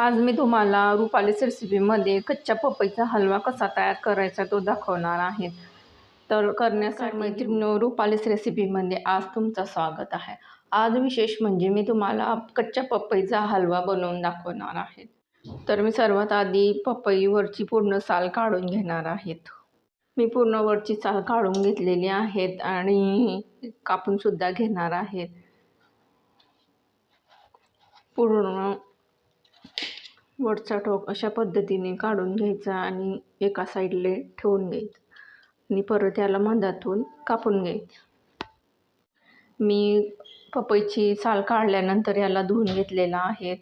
आज मी तुम्हाला रुपालीच रेसिपीमध्ये कच्च्या पपईचा हलवा कसा तयार करायचा तो दाखवणार आहे. तर करण्यासाठी मैत्रिणी रुपालीच रेसिपीमध्ये आज तुमचं स्वागत आहे. आज विशेष म्हणजे मी तुम्हाला कच्च्या पपईचा हलवा बनवून दाखवणार आहे. तर मी सर्वात आधी पपईवरची पूर्ण साल काढून घेणार आहेत. मी पूर्ण वरची साल काढून घेतलेली आहेत आणि कापूनसुद्धा घेणार आहेत पूर्ण वरचा टोक अशा पद्धतीने काढून घ्यायचा आणि एका साईडले ठेवून घ्यायचं. आणि परत याला मधातून कापून घ्यायचं. मी पपईची साल काढल्यानंतर याला धुवून घेतलेला आहे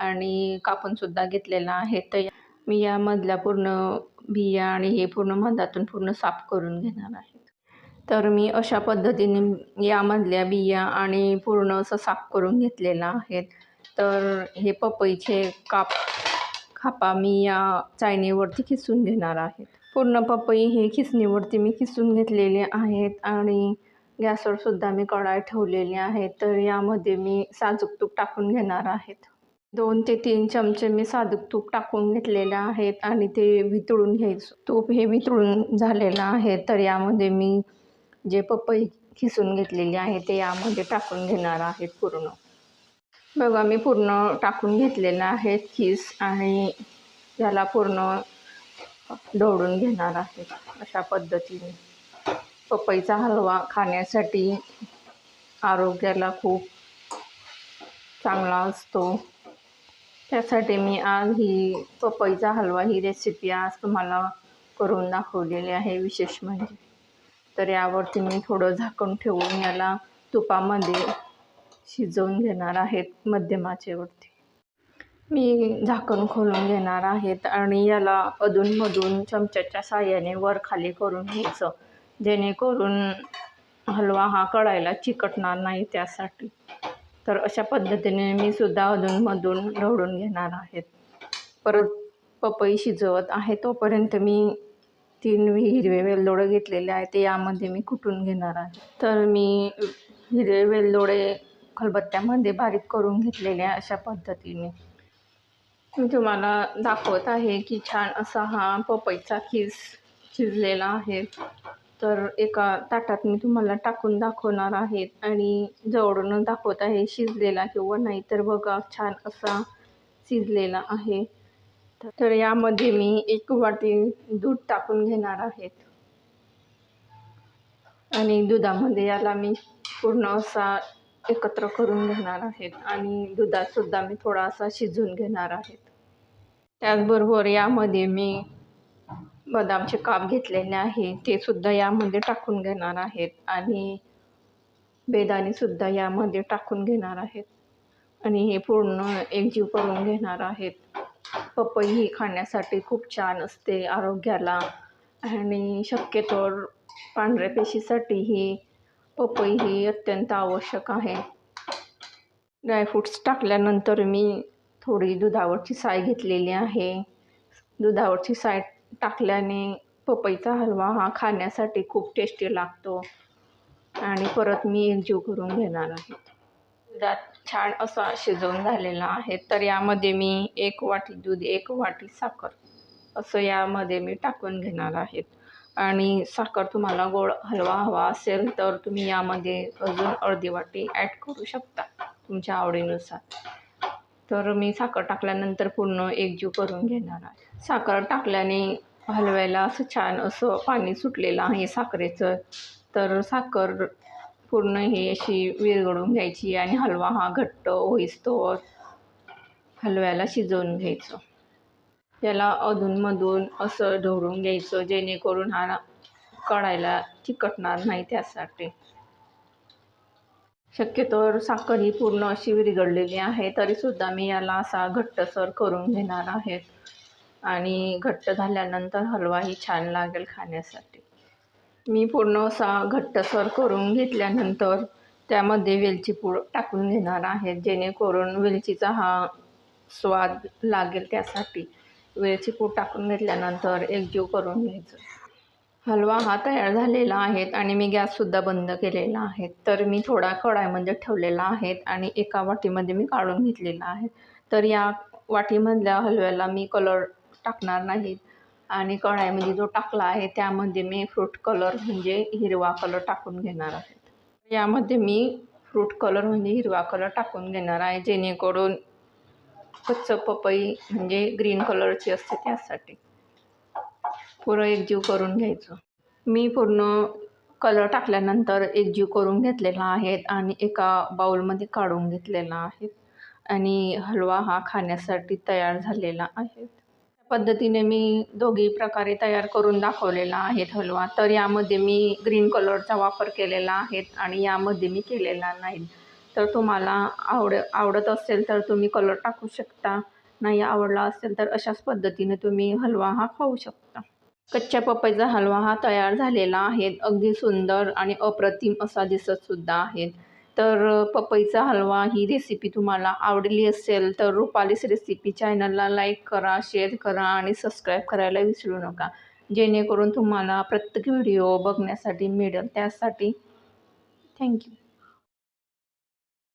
आणि कापूनसुद्धा घेतलेला आहे. तर मी यामधल्या पूर्ण बिया आणि हे पूर्ण मधातून पूर्ण साफ करून घेणार आहे. तर मी अशा पद्धतीने यामधल्या बिया आणि पूर्ण असं साफ करून घेतलेलं आहेत तर हे पपईचे काप खापा मी या चायनीवरती खिसून घेणार आहे पूर्ण पपई हे खिसणीवरती मी खिसून घेतलेले आहेत आणि गॅसवर सुद्धा मी कढाई ठेवलेली आहे तर यामध्ये मी साजूक तूप टाकून घेणार आहेत. दोन ते तीन चमचे मी साजूक तूप टाकून घेतलेले आहेत आणि ते वितळून घ्यायचं. तूप हे वितळून झालेलं आहे तर यामध्ये मी जे पपई खिसून घेतलेली आहे ते यामध्ये टाकून घेणार आहेत पूर्ण. बघा मी पूर्ण टाकून घेतलेलं आहे खीस आणि याला पूर्ण ढवळून घेणार आहे अशा पद्धतीने. पपईचा हलवा खाण्यासाठी आरोग्याला खूप चांगला असतो. त्यासाठी मी आज ही पपईचा हलवा ही रेसिपी आज तुम्हाला करून दाखवलेली आहे विशेष म्हणजे. तर यावरती मी थोडं झाकण ठेवून याला तुपामध्ये शिजवून घेणार आहेत मध्यमाचेवरती मी झाकण खोलून घेणार आहेत आणि याला अधूनमधून चमच्याच्या साह्याने वर खाली करून घ्यायचं. जेणेकरून हलवा हा कळायला चिकटणार नाही त्यासाठी. तर अशा पद्धतीने मी सुद्धा अधूनमधून ढवळून घेणार आहेत. परत पपई शिजवत आहे तोपर्यंत मी तीन हिरवे वेलदोडे घेतलेले आहे ते यामध्ये मी कुटून घेणार आहे? तर मी हिरवे वेलदोडे खलबत्त्यामध्ये बारीक करून घेतलेले अशा पद्धतीने. मी तुम्हाला दाखवत आहे की छान असा हा पपईचा खीस शिजलेला आहे. तर एका ताटात मी तुम्हाला टाकून दाखवणार आहेत आणि जवळून दाखवत आहे शिजलेला किंवा नाही तर बघा छान असा शिजलेला आहे. तर यामध्ये मी एक वाटी दूध टाकून घेणार आहेत आणि दुधामध्ये याला मी पूर्ण असा एकत्र करून घेणार आहेत आणि दुधातसुद्धा मी थोडासा शिजून घेणार आहेत. त्याचबरोबर यामध्ये मी बदामचे काप घेतलेले आहे ते सुद्धा यामध्ये टाकून घेणार आहेत आणि बेदाणेसुद्धा यामध्ये टाकून घेणार आहेत. आणि हे पूर्ण एकजीव करून घेणार आहेत. पपई ही खाण्यासाठी खूप छान असते आरोग्याला आणि शक्यतोवर पांढऱ्या पेशीसाठी ही पपई ही अत्यंत आवश्यक आहे. ड्रायफ्रूट्स टाकल्यानंतर मी थोडी दुधावरची साय घेतलेली आहे. दुधावरची साय टाकल्याने पपईचा हलवा हा खाण्यासाठी खूप टेस्टी लागतो आणि परत मी एकजीव करून घेणार आहे. दुधात छान असा शिजवून झालेला आहे तर यामध्ये मी एक वाटी दूध एक वाटी साखर असं यामध्ये मी टाकून घेणार आहेत आणि साखर तुम्हाला गोड हलवा हवा असेल तर तुम्ही यामध्ये अजून अर्धी वाटी ॲड करू शकता तुमच्या आवडीनुसार. तर मी साखर टाकल्यानंतर पूर्ण एकजीव करून घेणार आहे. साखर टाकल्याने हलव्याला असं छान असं पाणी सुटलेलं आहे साखरेचं. तर साखर पूर्ण ही अशी विरघळून घ्यायची आणि हलवा हा घट्ट होईस्तोवर हलव्याला शिजवून घ्यायचं. याला अधूनमधून असं ढवळून घ्यायचं जेणेकरून हा कढायला चिकटणार नाही त्यासाठी. शक्यतोवर साखर ही पूर्ण अशी विरघडलेली आहे तरीसुद्धा मी याला असा घट्टसर करून घेणार आहे. आणि घट्ट झाल्यानंतर हलवाही छान लागेल खाण्यासाठी. मी पूर्ण असा घट्टसर करून घेतल्यानंतर त्यामध्ये वेलची पूड टाकून घेणार आहे जेणेकरून वेलचीचा हा स्वाद लागेल त्यासाठी. वेलची पूड टाकून घेतल्यानंतर एकजीव करून घ्यायचं. हलवा हा तयार झालेला आहे आणि मी गॅससुद्धा बंद केलेला आहे. तर मी थोडा कढाईमध्ये ठेवलेला आहे आणि एका वाटीमध्ये मी काढून घेतलेला आहे. तर या वाटीमधल्या हलव्याला मी कलर टाकणार नाहीत आणि कढाईमध्ये जो टाकला आहे त्यामध्ये मी फ्रूट कलर म्हणजे हिरवा कलर टाकून घेणार आहे. यामध्ये मी फ्रूट कलर म्हणजे हिरवा कलर टाकून घेणार आहे जेणेकरून कच्च पपई म्हणजे ग्रीन कलरची असते त्यासाठी. पुरं एकजीव करून घ्यायचं. मी पूर्ण कलर टाकल्यानंतर एकजीव करून घेतलेला आहे आणि एका बाउलमध्ये काढून घेतलेला आहे. आणि हलवा हा खाण्यासाठी तयार झालेला आहे. पद्धतीने मी दोघी प्रकारे तयार करून दाखवलेला आहे हलवा. तर यामध्ये मी ग्रीन कलरचा वापर केलेला आहे आणि यामध्ये मी केलेला नाही. तर तुम्हाला आवड आवडत असेल तर तुम्ही कलर टाकू शकता. नाही आवडला असेल तर अशाच पद्धतीने तुम्ही हलवा हा खाऊ शकता. कच्च्या पपईचा हलवा हा तयार झालेला आहे. अगदी सुंदर आणि अप्रतिम असा दिसतसुद्धा आहे. तर पपईचा हलवा ही रेसिपी तुम्हाला आवडली असेल तर रुपालीस रेसिपी चॅनलला लाईक करा शेअर करा आणि सबस्क्राईब करायला विसरू नका. जेणेकरून तुम्हाला प्रत्येक व्हिडिओ बघण्यासाठी मिळेल. त्यासाठी थँक्यू